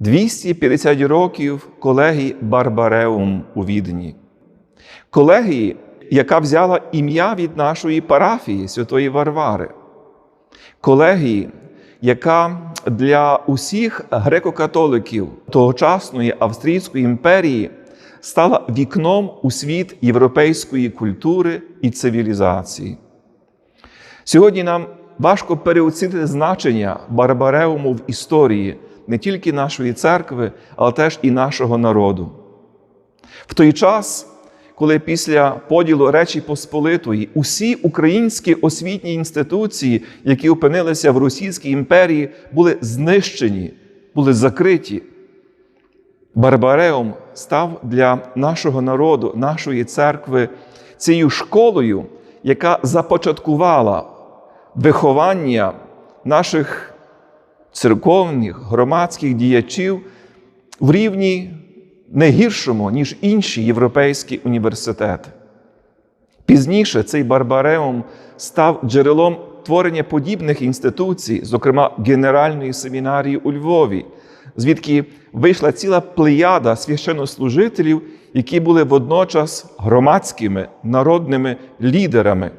250 років колегії Барбареум у Відні. Колегії, яка взяла ім'я від нашої парафії Святої Варвари. Колегії, яка для усіх греко-католиків тогочасної Австрійської імперії стала вікном у світ європейської культури і цивілізації. Сьогодні нам важко переоцінити значення Барбареуму в історії не тільки нашої церкви, але теж і нашого народу. В той час, коли після поділу Речі Посполитої усі українські освітні інституції, які опинилися в Російській імперії, були знищені, були закриті. Барбареум став для нашого народу, нашої церкви цією школою, яка започаткувала виховання наших церковних громадських діячів в рівні не гіршому, ніж інші європейські університети. Пізніше цей Барбареум став джерелом творення подібних інституцій, зокрема Генеральної семінарії у Львові, звідки вийшла ціла плеяда священнослужителів, які були водночас громадськими народними лідерами